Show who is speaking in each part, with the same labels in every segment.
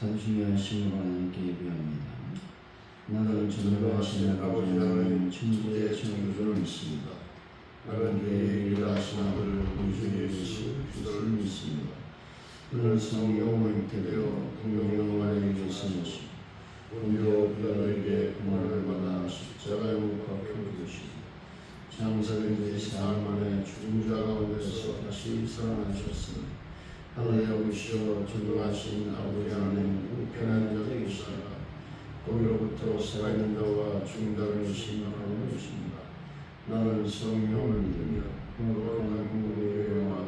Speaker 1: 사두신의 하심을 하나님께 예배합니다. 나는 전능하신 아버지 하나님 천지의 창조주를 믿습니다. 나는 그의 일하신 아들을 우주에 계신 그리스도를 믿습니다. 그는 성령을 태되어 동명령 안에 계시니시고 본디오 빌라도에게 고난을 받아 십자가에 못 박혀 죽으시고 장사된 지 사흘 만에 죽은 자 가운데서 다시 살아나셨으니 하늘에 오시어 전능하신 아버지 하나님 우편한 계시다가 거기로부터 살아있는 자와 자를 심판하는 것입니다. 나는 성령을 믿으며 거룩한 공부의 성교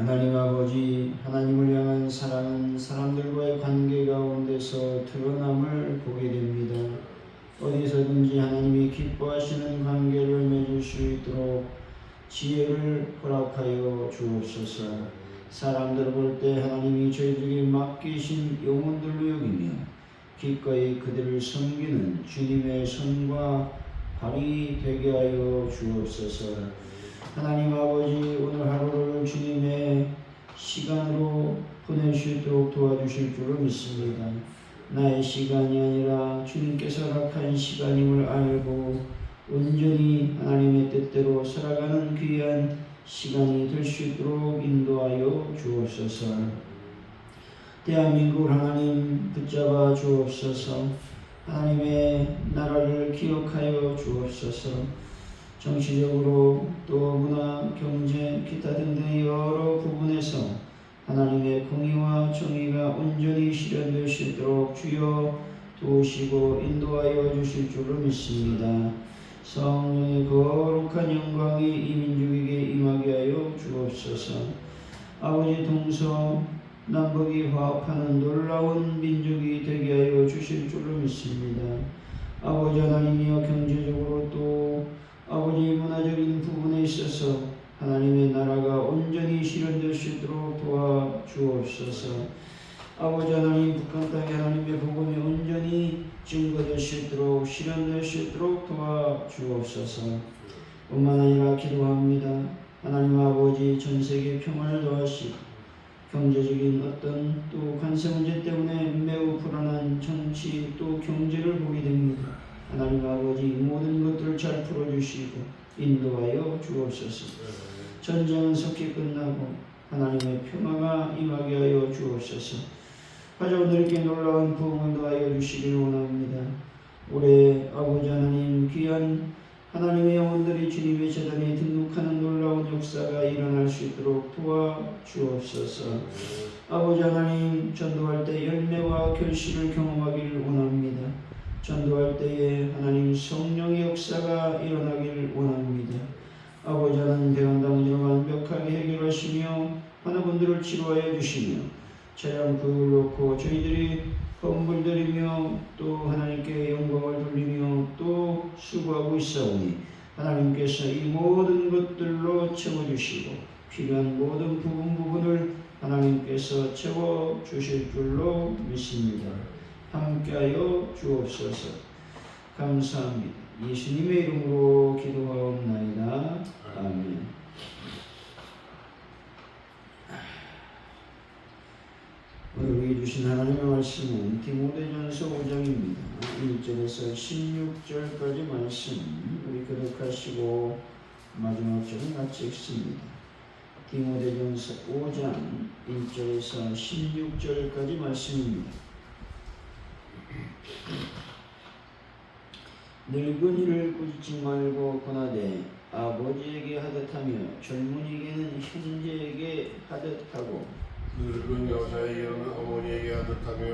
Speaker 1: 하나님 아버지 하나님을 향한 사랑은 사람들과의 관계 가운데서 드러남을 보게 됩니다. 어디서든지 하나님이 기뻐하시는 관계를 맺을 수 있도록 지혜를 허락하여 주옵소서. 사람들을 볼때 하나님이 저희들에게 맡기신 영혼들로 여기며 기꺼이 그들을 섬기는 주님의 손과 발이 되게 하여 주옵소서. 하나님 아버지 오늘 하루를 주님의 시간으로 보낼 수 있도록 도와주실 줄을 믿습니다. 나의 시간이 아니라 주님께서 허락한 시간임을 알고 온전히 하나님의 뜻대로 살아가는 귀한 시간이 될 수 있도록 인도하여 주옵소서. 대한민국을 하나님 붙잡아 주옵소서. 하나님의 나라를 기억하여 주옵소서. 정치적으로 또 문화, 경제, 기타 등등 여러 부분에서 하나님의 공의와 정의가 온전히 실현될 수 있도록 주여 도우시고 인도하여 주실 줄을 믿습니다. 성령의 거룩한 영광이 이 민족에게 임하게 하여 주옵소서. 아버지 동서 남북이 화합하는 놀라운 민족이 되게 하여 주실 줄을 믿습니다. 아버지 하나님이여 주옵소서. 아버지 하나님 북한 땅에 하나님의 복음이 온전히 증거될 수 있도록 실현될 수 있도록 도와주옵소서. 뿐만 아니라 기도합니다. 하나님 아버지 전 세계 평화를 도하시고 경제적인 어떤 또 관세 문제 때문에 매우 불안한 정치 또 경제를 보게 됩니다. 하나님 아버지 모든 것들을 잘 풀어주시고 인도하여 주옵소서. 전쟁은 속히 끝나고 하나님의 평화가 임하게 하여 주옵소서. 가족들께 놀라운 부흥을 더하여 주시길 원합니다. 올해 아버지 하나님 귀한 하나님의 영혼들이 주님의 재단에 등록하는 놀라운 역사가 일어날 수 있도록 도와주옵소서. 아버지 하나님 전도할 때 열매와 결실을 경험하기를 원합니다. 전도할 때에 하나님 성령의 역사가 일어나기를 원합니다. 아버지 하나님 대한다 문제를 완벽하게 해결하시며 하나분들을 치료하여 주시며 구을 놓고 저희들이 헌물 드리며 또 하나님께 영광을 돌리며 또 수고하고 있사오니 하나님께서 이 모든 것들로 채워주시고 필요한 모든 부분 부분을 하나님께서 채워 주실 줄로 믿습니다. 함께하여 주옵소서. 감사합니다. 예수님의 이름으로 기도하옵나이다. 아멘. 오늘 우리 주신 하나님의 말씀은 디모데전서 5장입니다. 1절에서 16절까지 말씀 우리 교독하시고 마지막 절은 같이 읽습니다. 디모데전서 5장 1절에서 16절까지 말씀입니다. 늙은이를 꾸짖지 말고 권하되 아버지에게 하듯하며 젊은이에게는 형제에게 하듯하고
Speaker 2: 늙은 여자에게는 어머니에게 하듯하며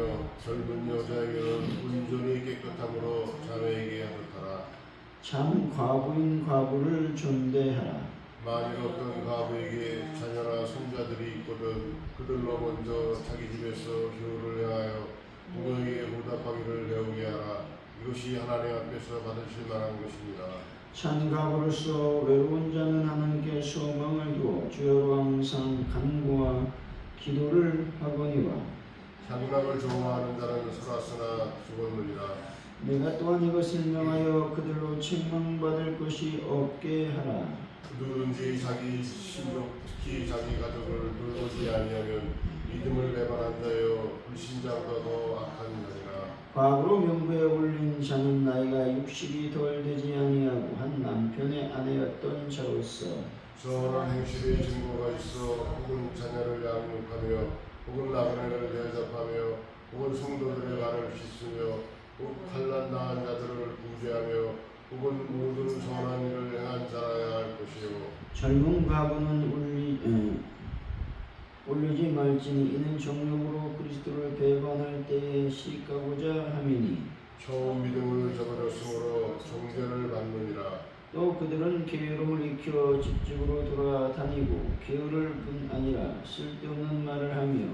Speaker 2: 젊은 여자에게는 온전히 깨끗함으로 자매에게 하듯하라.
Speaker 1: 참 과부인 과부를 존대하라.
Speaker 2: 만일 어떤 과부에게 자녀나 손자들이 있거든 그들로 먼저 자기 집에서 교훈을 행하여 부모에게 보답하기를 배우게 하라. 이것이 하나님 앞에서 받으실 만한 것입니다.
Speaker 1: 찬 과부로서 외로운 자는 하나님께 소망을 두어 주여로 항상 간구와 기도를 하거니와
Speaker 2: 장락을 좋아하는 자는 살았으나 죽었느니라.
Speaker 1: 내가 또한 이것을 명하여 그들로 책망받을 것이 없게 하라.
Speaker 2: 누구든지 자기 신족 특히 자기 가족을 돌보지 아니하면 믿음을 배반한 자여 불신자보다 더 악한 자니라.
Speaker 1: 과부로 명부에 올린 자는 나이가 60이 덜 되지 아니하고 한 남편의 아내였던 자로서
Speaker 2: 선한 행실의 증거가 있어 혹은 자녀를 양육하며 혹은 나그네를 대접하며 혹은 성도들의 발을 씻으며 혹 환난 당한 자들을 구제하며 혹은 모든 선한 일을 행한 자라야 할 것이요.
Speaker 1: 젊은 과부는 울리, 에, 올리지 말지니 이는 정령으로 그리스도를 배반할 때에 시가고자 함이니.
Speaker 2: 처음 믿음을 저버렸으므로 정죄를 받느니라
Speaker 1: 또 그들은 게으름을 익혀 집집으로 돌아다니고 게으를 뿐 아니라 쓸데없는 말을 하며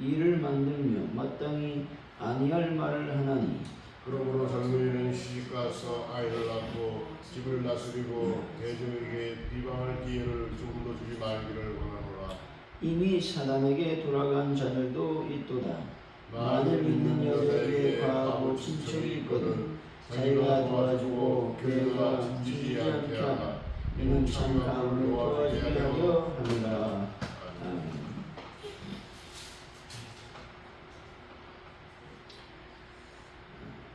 Speaker 1: 일을 만들며 마땅히 아니할 말을 하나니.
Speaker 2: 그러므로 젊은이는 시집가서 아이를 낳고 집을 다스리고 대저에게 비방할 기회를 조금도 주지 말기를 원하노라.
Speaker 1: 이미 사단에게 돌아간 자들도 있도다. 만일 믿는 여자에게 과하고 친척이 있거든 자기가 도와주고 교회가 지지 않게 하라 이는 참 하려 함이라 아멘.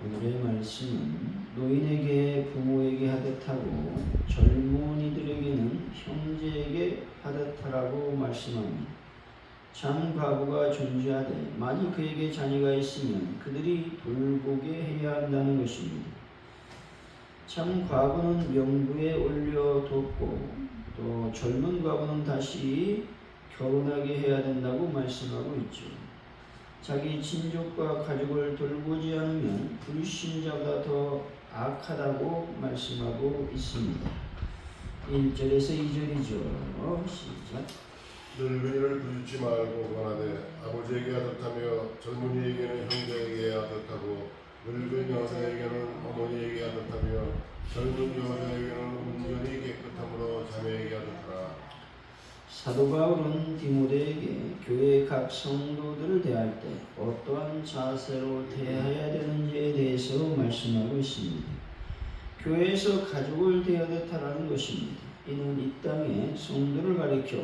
Speaker 1: 오늘의 말씀은 노인에게 부모에게 하듯하고 젊은이들에게는 형제에게 하듯하라고 말씀합니다. 참 과부가 존재하되 만일 그에게 자녀가 있으면 그들이 돌보게 해야 한다는 것입니다. 참 과부는 명부에 올려 돕고 또 젊은 과부는 다시 결혼하게 해야 된다고 말씀하고 있죠. 자기 친족과 가족을 돌보지 않으면 불신자보다 더 악하다고 말씀하고 있습니다. 1절에서 2절이죠. 시작.
Speaker 2: 늙은이를 부딪지 말고 원하되 아버지에게 아듯하며 젊은이에게는 형제에게 아듯하고 늙은 여자에게는 어머니에게 아듯하며 젊은 여자에게는 온전히 깨끗함으로 자매에게 아듯하라.
Speaker 1: 사도 바울은 디모데에게 교회 각 성도들을 대할 때 어떠한 자세로 대해야 되는지에 대해서 말씀하고 있습니다. 교회에서 가족을 대하듯 하라는 것입니다. 이는 이 땅에 성도를 가리켜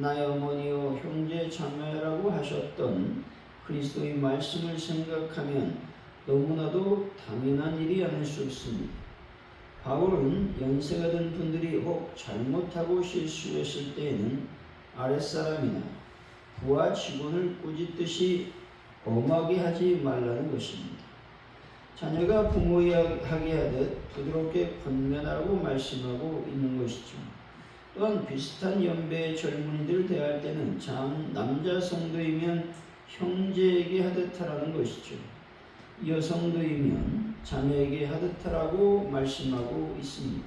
Speaker 1: 나의 어머니여 형제 자매라고 하셨던 그리스도의 말씀을 생각하면 너무나도 당연한 일이 아닐 수 없습니다. 바울은 연세가 든 분들이 혹 잘못하고 실수했을 때에는 아랫사람이나 부하 직원을 꾸짖듯이 엄하게 하지 말라는 것입니다. 자녀가 부모에게 하듯 부드럽게 권면하라고 말씀하고 있는 것이죠. 또한 비슷한 연배의 젊은이들을 대할 때는 참 남자 성도이면 형제에게 하듯 하라는 것이죠. 여성도이면 자매에게 하듯 하라고 말씀하고 있습니다.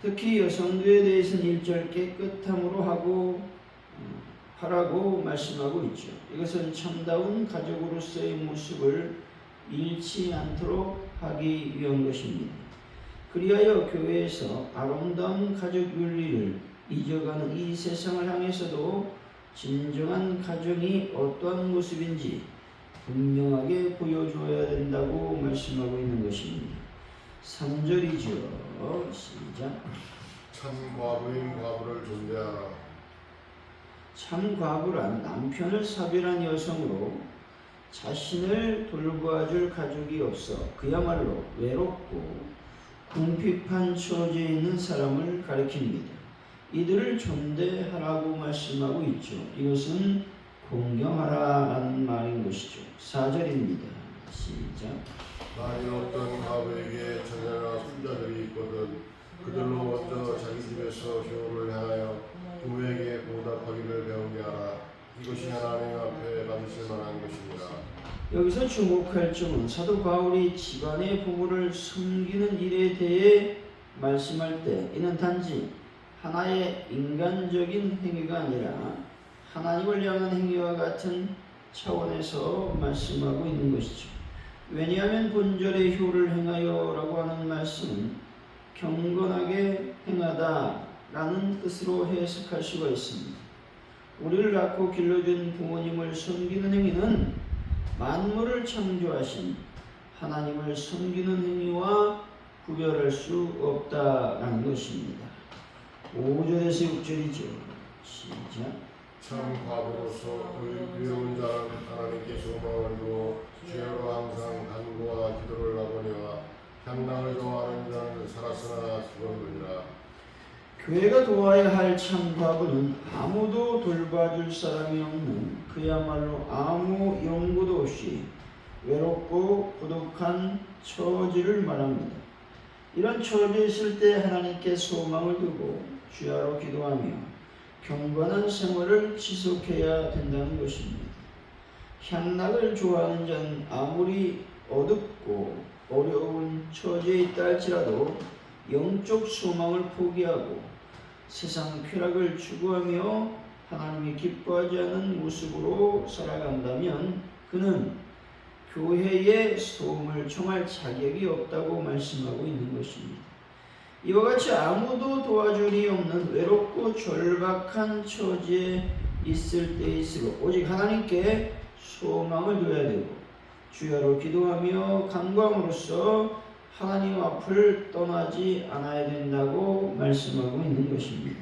Speaker 1: 특히 여성도에 대해서는 일절 깨끗함으로 하고 어, 하라고 말씀하고 있죠. 이것은 참다운 가족으로서의 모습을 잃지 않도록 하기 위한 것입니다. 그리하여 교회에서 아름다운 가족 윤리를 잊어가는 이 세상을 향해서도 진정한 가정이 어떠한 모습인지 분명하게 보여줘야 된다고 말씀하고 있는 것입니다. 3절이죠. 시작.
Speaker 2: 참 과부인 과부를 존대하라.
Speaker 1: 참 과부란 남편을 사별한 여성으로 자신을 돌보아줄 가족이 없어 그야말로 외롭고 궁핍한 처지에 있는 사람을 가리킵니다. 이들을 존대하라고 말씀하고 있죠. 이것은 공경하라라는 말인 것이죠. 4절입니다. 시작.
Speaker 2: 만일 어떤 과부에게 자녀나 손자들이 있거든 그들로 먼저 자기 집에서 효를 향하여 부모에게 보답하기를 배우게 하라. 이것이 하나님 앞에 받으실 만한 것입니다.
Speaker 1: 여기서 주목할 점은 사도 바울이 집안의 부부를 섬기는 일에 대해 말씀할 때 이는 단지 하나의 인간적인 행위가 아니라 하나님을 향한 행위와 같은 차원에서 말씀하고 있는 것이죠. 왜냐하면 본절의 효를 행하여라고 하는 말씀은 경건하게 행하다라는 뜻으로 해석할 수가 있습니다. 우리를 낳고 길러준 부모님을 섬기는 행위는 만물을 창조하신 하나님을 섬기는 행위와 구별할 수 없다라는 것입니다. 5절에서 6절이죠. 시작.
Speaker 2: 참 과부로서 의- 의로운 자는 하나님께 소망을 두어
Speaker 1: 교회가 도와야 할 참과부는 아무도 돌봐줄 사람이 없는 그야말로 아무 연구도 없이 외롭고 고독한 처지를 말합니다. 이런 처지에 있을 때 하나님께 소망을 두고 주야로 기도하며 경건한 생활을 지속해야 된다는 것입니다. 향락을 좋아하는 자는 아무리 어둡고 어려운 처지에 있다 할지라도 영적 소망을 포기하고 세상 쾌락을 추구하며 하나님이 기뻐하지 않는 모습으로 살아간다면 그는 교회의 소음을 청할 자격이 없다고 말씀하고 있는 것입니다. 이와 같이 아무도 도와줄 이 없는 외롭고 절박한 처지에 있을 때일수록 오직 하나님께 소망을 둬야 되고 주야로 기도하며 간구함으로써 하나님 앞을 떠나지 않아야 된다고 말씀하고 있는 것입니다.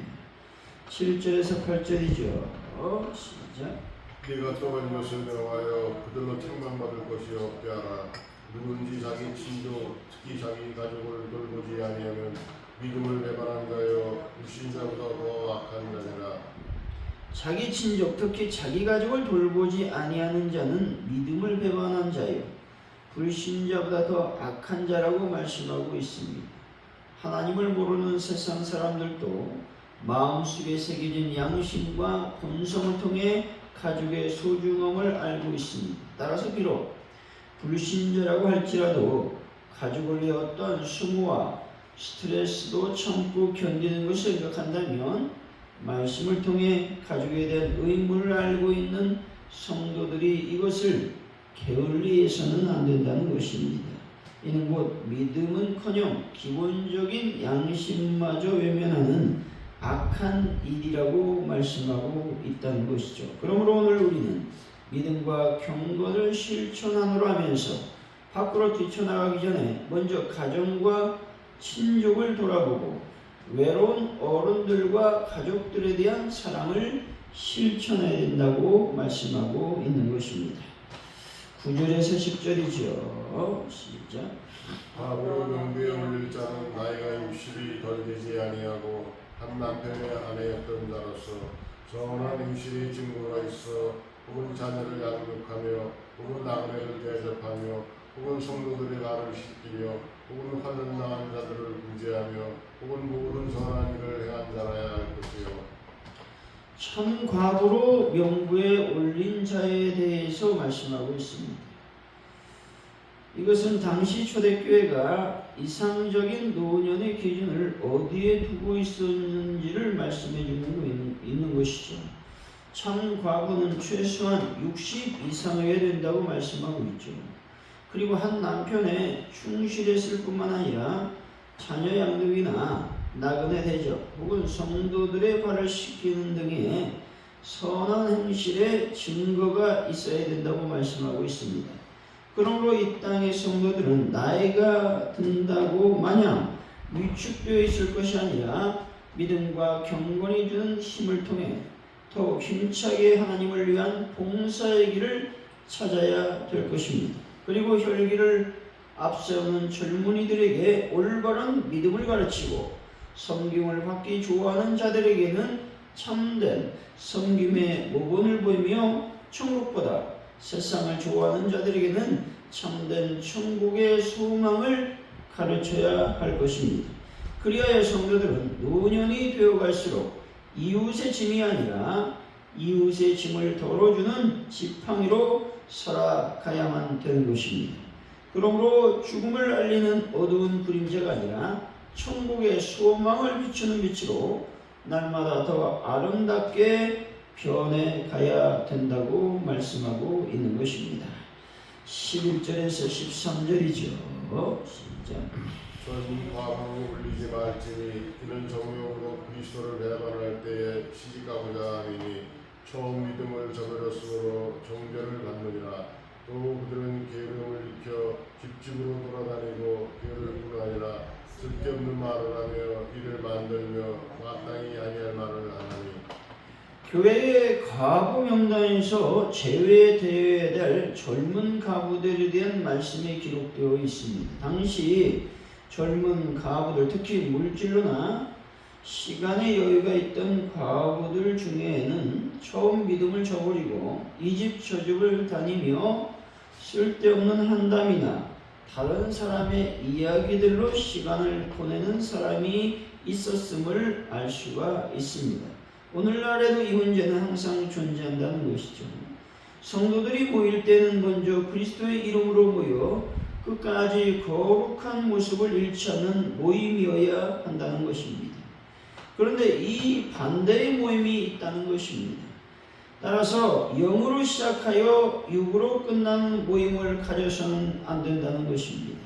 Speaker 1: 7절에서 8절이죠. 어, 시작.
Speaker 2: 네가 또한 이것을 명하여 그들로 책망받을 것이 없게 하라. 누군지 자기 친족, 특히 자기 가족을 돌보지 아니하면 믿음을 배반한 자여 불신자보다 더 악한 자니라.
Speaker 1: 자기 친족 특히 자기 가족을 돌보지 아니하는 자는 믿음을 배반한 자요 불신자보다 더 악한 자라고 말씀하고 있습니다. 하나님을 모르는 세상 사람들도 마음속에 새겨진 양심과 본성을 통해 가족의 소중함을 알고 있습니다. 따라서 비록 불신자라고 할지라도 가족을 어떤 수모와 스트레스도 참고 견디는 것을 생각한다면 말씀을 통해 가족에 대한 의무를 알고 있는 성도들이 이것을 게을리해서는 안 된다는 것입니다. 이는 곧 믿음은커녕 기본적인 양심마저 외면하는 악한 일이라고 말씀하고 있다는 것이죠. 그러므로 오늘 우리는 믿음과 경건을 실천하노라 하면서 밖으로 뛰쳐나가기 전에 먼저 가정과 친족을 돌아보고 외로운 어른들과 가족들에 대한 사랑을 실천해야 된다고 말씀하고 있는 것입니다. 9절에서 10절이죠. 시작.
Speaker 2: 과부로 명부에 올릴 자는 나이가 60이 덜 되지 아니하고 한 남편의 아내였던 자로서 선한 임실의 증거가 있어 혹은 자녀를 양육하며 혹은 나그네를 대접하며 혹은 성도들의 발을 씻기며 혹은 환난 당한 자들을 구제하며 혹은 모든 선한 일을 행한 자라야 할 것이요
Speaker 1: 참 과부로 명부에 올린 자에 대해서 말씀하고 있습니다. 이것은 당시 초대교회가 이상적인 노년의 기준을 어디에 두고 있었는지를 말씀해 주는 거 있는, 것이죠. 참 과부는 최소한 60 이상이어야 된다고 말씀하고 있죠. 그리고 한 남편에 충실했을 뿐만 아니라 자녀 양육이나 나그네 대접 혹은 성도들의 발을 씻기는 등의 선한 행실의 증거가 있어야 된다고 말씀하고 있습니다. 그러므로 이 땅의 성도들은 나이가 든다고 마냥 위축되어 있을 것이 아니라 믿음과 경건이 주는 힘을 통해 더욱 힘차게 하나님을 위한 봉사의 길을 찾아야 될 것입니다. 그리고 혈기를 앞세우는 젊은이들에게 올바른 믿음을 가르치고 섬김을 받기 좋아하는 자들에게는 참된 섬김의 모본을 보이며 천국보다 세상을 좋아하는 자들에게는 참된 천국의 소망을 가르쳐야 할 것입니다. 그리하여 성도들은 노년이 되어갈수록 이웃의 짐이 아니라 이웃의 짐을 덜어주는 지팡이로 살아가야만 되는 것입니다. 그러므로 죽음을 알리는 어두운 그림자가 아니라 천국의 소망을 비추는 빛으로 날마다 더 아름답게 변해 가야 된다고 말씀하고 있는 것입니다. 11절에서 13절이죠. 시작.
Speaker 2: 젊은 과부로 올리지 말지니 이는 정욕으로 그리스도를 배반할 때에 시집가고자 하니 처음 믿음을 저버렸으므로 정죄를 받느니라 또 그들은 게으름을 익혀 집집으로 돌아다니고 게으를 뿐 아니라 쓸데없는 말을 하며 이를 만들며 마땅히 아니할 말을 하나니
Speaker 1: 교회의 가부 명단에서 제외되어야 될 젊은 가부들에 대한 말씀이 기록되어 있습니다. 당시 젊은 가부들, 특히 물질로나 시간의 여유가 있던 과부들 중에는 처음 믿음을 저버리고 이집 저 집을 다니며 쓸데없는 한담이나 다른 사람의 이야기들로 시간을 보내는 사람이 있었음을 알 수가 있습니다. 오늘날에도 이 문제는 항상 존재한다는 것이죠. 성도들이 모일 때는 먼저 그리스도의 이름으로 모여 끝까지 거룩한 모습을 잃지 않는 모임이어야 한다는 것입니다. 그런데 이 반대의 모임이 있다는 것입니다. 따라서 영으로 시작하여 육으로 끝나는 모임을 가져서는 안 된다는 것입니다.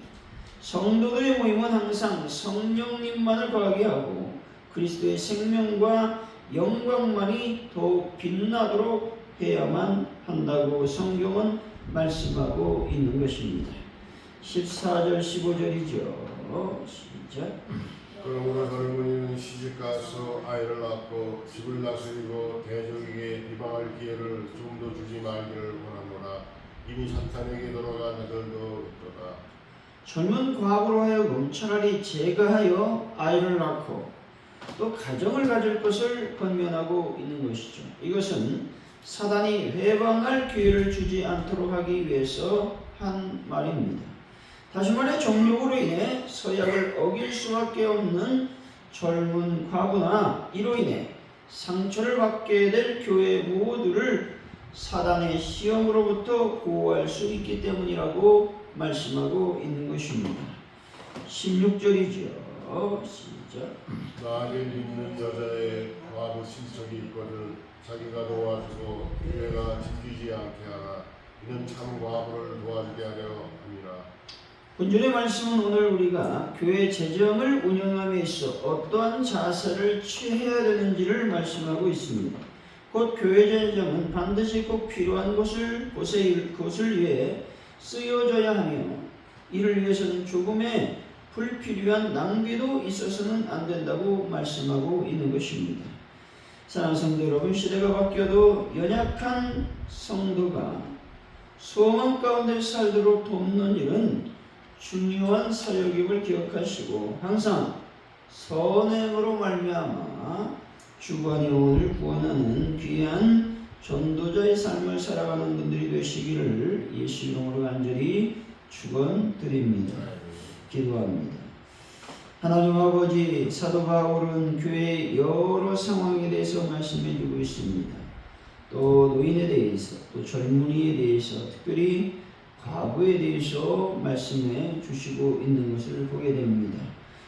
Speaker 1: 성도들의 모임은 항상 성령님만을 거하게 하고 그리스도의 생명과 영광만이 더욱 빛나도록 해야만 한다고 성경은 말씀하고 있는 것입니다. 14절 15절이죠. 시작.
Speaker 2: 그러므로 젊은이는 시집가서 아이를 낳고 집을 다스리고 대적에게 비방할 기회를 좀 더 주지 말기를 원하노라 이미 사탄에게 돌아간 자들도 있도다
Speaker 1: 젊은 과부로 하여금 차라리 제가 하여 아이를 낳고 또 가정을 가질 것을 권면하고 있는 것이죠. 이것은 사단이 회방할 기회를 주지 않도록 하기 위해서 한 말입니다. 다시 말해 정욕으로 인해 서약을 어길 수밖에 없는 젊은 과부나 이로 인해 상처를 받게 될 교회 모두를 사단의 시험으로부터 보호할 수 있기 때문이라고 말씀하고 있는 것입니다. 16절이죠. 시작.
Speaker 2: 나를 믿는 여자의 과부 친척이 있거든 자기가 도와주고 교회가 지키지 않게 하라 이는 참 과부를 도와주게 하려 함이라
Speaker 1: 본절의 말씀은 오늘 우리가 교회 재정을 운영함에 있어 어떠한 자세를 취해야 되는지를 말씀하고 있습니다. 곧 교회 재정은 반드시 꼭 필요한 곳을 곳에 그것을 위해 쓰여져야 하며 이를 위해서는 조금의 불필요한 낭비도 있어서는 안 된다고 말씀하고 있는 것입니다. 사랑하는 성도 여러분, 시대가 바뀌어도 연약한 성도가 소망 가운데 살도록 돕는 일은 중요한 사역임을 기억하시고 항상 선행으로 말미암아 주관 영혼을 구원하는 귀한 전도자의 삶을 살아가는 분들이 되시기를 예수 이름으로 간절히 축원드립니다. 기도합니다. 하나님 아버지 사도 바울은 교회의 여러 상황에 대해서 말씀해 주고 있습니다. 또 노인에 대해서 또 젊은이에 대해서 특별히 과부에 대해서 말씀해 주시고 있는 것을 보게 됩니다.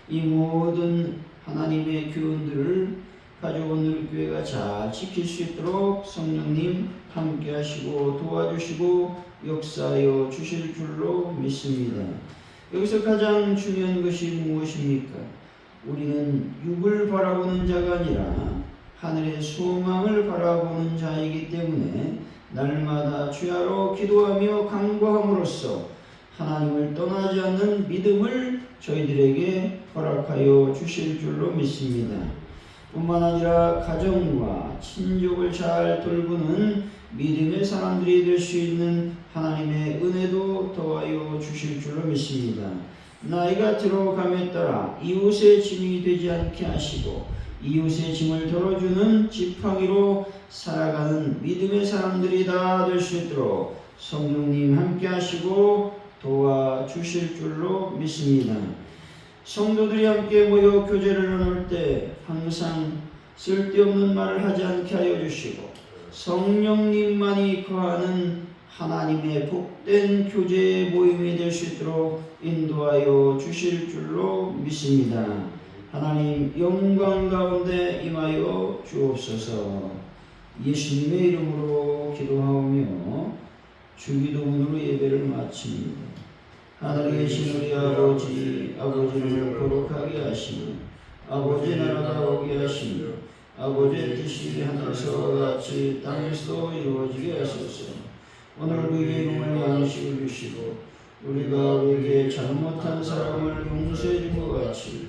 Speaker 1: 이 모든 하나님의 교훈들을 가지고 오늘 교회가 잘 지킬 수 있도록 성령님 함께 하시고 도와주시고 역사하여 주실 줄로 믿습니다. 여기서 가장 중요한 것이 무엇입니까? 우리는 육을 바라보는 자가 아니라 하늘의 소망을 바라보는 자이기 때문에 날마다 주야로 기도하며 간구함으로써 하나님을 떠나지 않는 믿음을 저희들에게 허락하여 주실 줄로 믿습니다. 뿐만 아니라 가정과 친족을 잘 돌보는 믿음의 사람들이 될 수 있는 하나님의 은혜도 더하여 주실 줄로 믿습니다. 나이가 들어감에 따라 이웃의 짐이 되지 않게 하시고 이웃의 짐을 덜어주는 지팡이로 살아가는 믿음의 사람들이 다 될 수 있도록 성령님 함께 하시고 도와주실 줄로 믿습니다. 성도들이 함께 모여 교제를 나눌 때 항상 쓸데없는 말을 하지 않게 하여 주시고 성령님만이 거하는 하나님의 복된 교제 모임이 될 수 있도록 인도하여 주실 줄로 믿습니다. 하나님 영광 가운데 임하여 주옵소서. 예수님의 이름으로 기도하오며 주기도문으로 예배를 마칩니다. 하늘에 계신 우리 아버지 아버지를 거룩하게 하시며 아버지 나라가 오게 하시며 아버지의 뜻이 하늘에서 같이 땅에서도 이루어지게 하소서 오늘 우리에게 이름을 양식을 주시고 우리가 우리에게 잘못한 사람을 용서해 준 것 같이